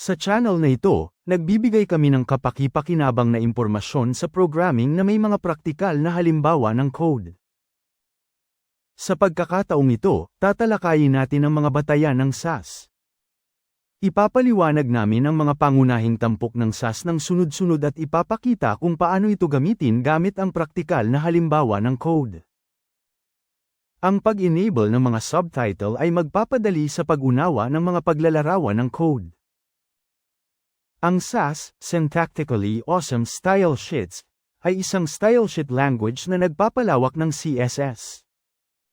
Sa channel na ito, nagbibigay kami ng kapaki-pakinabang na impormasyon sa programming na may mga praktikal na halimbawa ng code. Sa pagkakataong ito, tatalakayin natin ang mga batayan ng SAS. Ipapaliwanag namin ang mga pangunahing tampok ng SAS ng sunod-sunod at ipapakita kung paano ito gamitin gamit ang praktikal na halimbawa ng code. Ang pag-enable ng mga subtitle ay magpapadali sa pag-unawa ng mga paglalarawan ng code. Ang SAS, Syntactically Awesome Style Sheets, ay isang style sheet language na nagpapalawak ng CSS.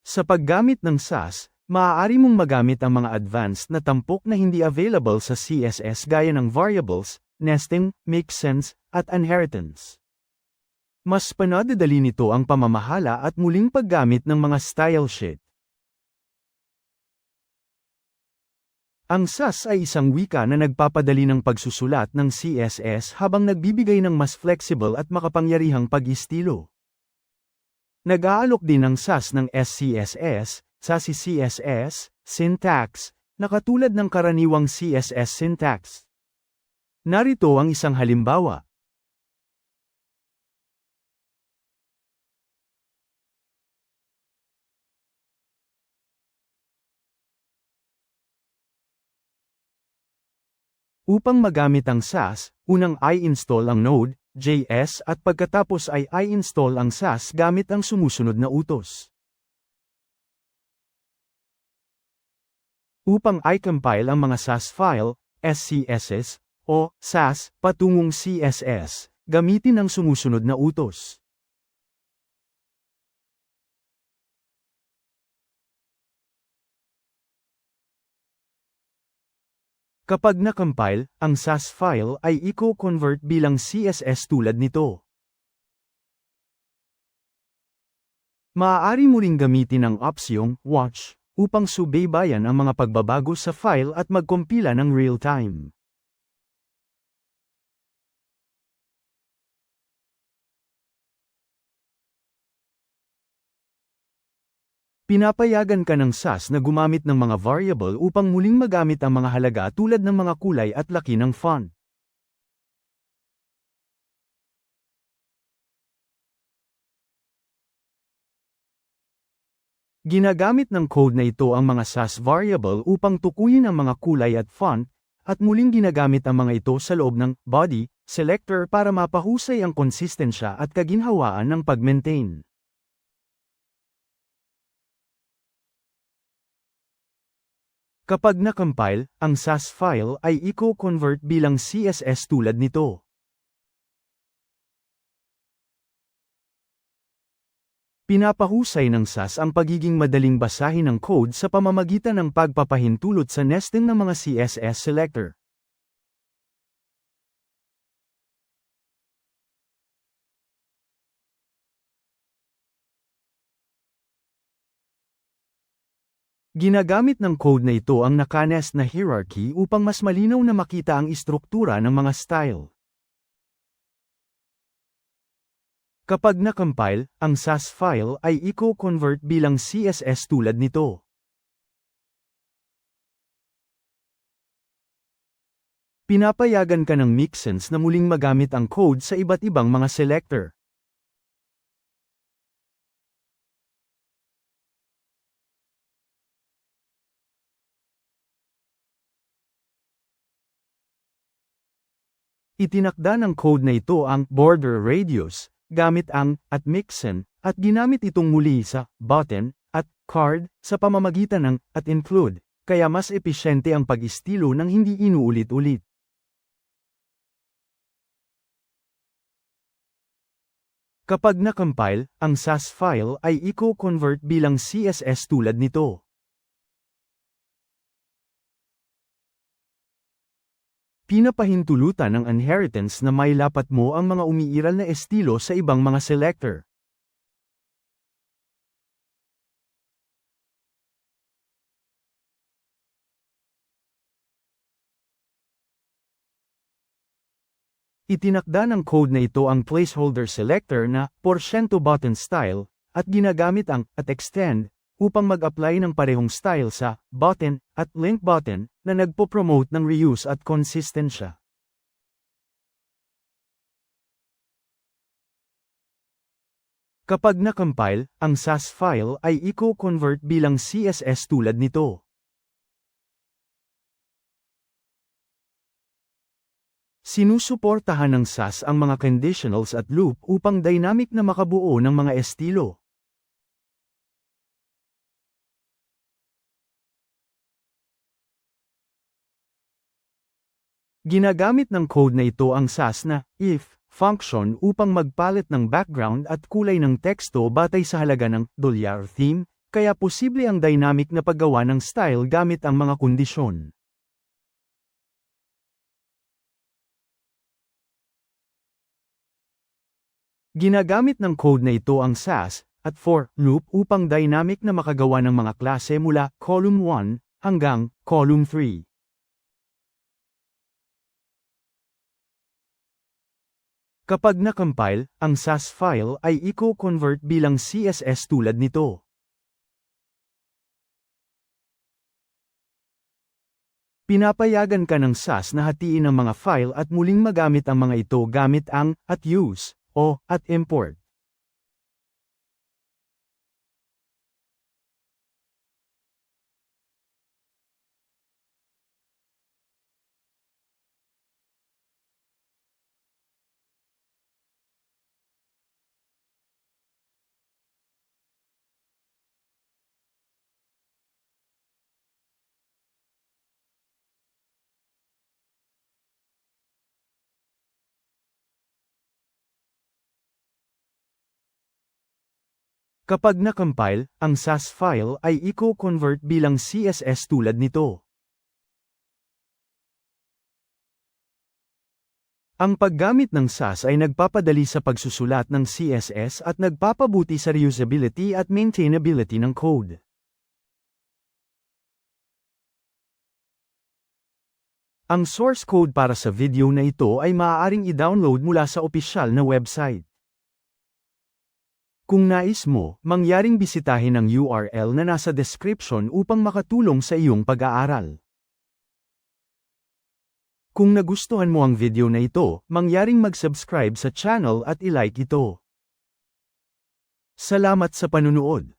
Sa paggamit ng SAS, maaari mong magamit ang mga advanced na tampok na hindi available sa CSS gaya ng variables, nesting, mixins, at inheritance. Mas panadadali nito ang pamamahala at muling paggamit ng mga style sheet. Ang SAS ay isang wika na nagpapadali ng pagsusulat ng CSS habang nagbibigay ng mas flexible at makapangyarihang pag-istilo. Nag-aalok din ng SAS ng SCSS, SASI CSS, syntax, na katulad ng karaniwang CSS syntax. Narito ang isang halimbawa. Upang magamit ang SAS, unang i-install ang Node.js at pagkatapos ay i-install ang SAS gamit ang sumusunod na utos. Upang i-compile ang mga SAS file, SCSS, o SAS, patungong CSS, gamitin ang sumusunod na utos. Kapag na-compile, ang SAS file ay i-convert bilang CSS tulad nito. Maaari mo ring gamitin ang opsyong watch upang subaybayan ang mga pagbabago sa file at magkompila ng real-time. Pinapayagan ka ng SAS na gumamit ng mga variable upang muling magamit ang mga halaga tulad ng mga kulay at laki ng font. Ginagamit ng code na ito ang mga SAS variable upang tukuyin ang mga kulay at font, at muling ginagamit ang mga ito sa loob ng body selector para mapahusay ang konsistensya at kaginhawaan ng pag-maintain. Kapag na-compile, ang SAS file ay i-convert bilang CSS tulad nito. Pinapahusay ng SAS ang pagiging madaling basahin ng code sa pamamagitan ng pagpapahintulot sa nesting ng mga CSS selector. Ginagamit ng code na ito ang nakanest na hierarchy upang mas malinaw na makita ang istruktura ng mga style. Kapag na-compile, ang SAS file ay i-convert bilang CSS tulad nito. Pinapayagan ka ng mixins na muling magamit ang code sa iba't ibang mga selector. Itinakda ng code na ito ang border radius, gamit ang at mixin, at ginamit itong muli sa button at card sa pamamagitan ng at include, kaya mas episyente ang pag-istilo ng hindi inuulit-ulit. Kapag na-compile, ang SAS file ay i-convert bilang CSS tulad nito. Pinapahintulutan ng inheritance na mailapat mo ang mga umiiral na estilo sa ibang mga selector. Itinakda ng code na ito ang placeholder selector na button style at ginagamit ang at extend upang mag-apply ng parehong style sa button at link button na nagpo-promote ng reuse at konsistensya. Kapag na-compile, ang SAS file ay i-convert bilang CSS tulad nito. Sinusuportahan ng SAS ang mga conditionals at loop upang dynamic na makabuo ng mga estilo. Ginagamit ng code na ito ang SAS na if function upang magpalit ng background at kulay ng teksto batay sa halaga ng dolyar theme, kaya posible ang dynamic na paggawa ng style gamit ang mga kondisyon. Ginagamit ng code na ito ang SAS at for loop upang dynamic na makagawa ng mga klase mula column 1 hanggang column 3. Kapag na-compile, ang SAS file ay i-convert bilang CSS tulad nito. Pinapayagan ka ng SAS na hatiin ang mga file at muling magamit ang mga ito gamit ang at use o at import. Kapag na-compile, ang SAS file ay i-convert bilang CSS tulad nito. Ang paggamit ng SAS ay nagpapadali sa pagsusulat ng CSS at nagpapabuti sa reusability at maintainability ng code. Ang source code para sa video na ito ay maaaring i-download mula sa opisyal na website. Kung nais mo, mangyaring bisitahin ang URL na nasa description upang makatulong sa iyong pag-aaral. Kung nagustuhan mo ang video na ito, mangyaring mag-subscribe sa channel at ilike ito. Salamat sa panunood.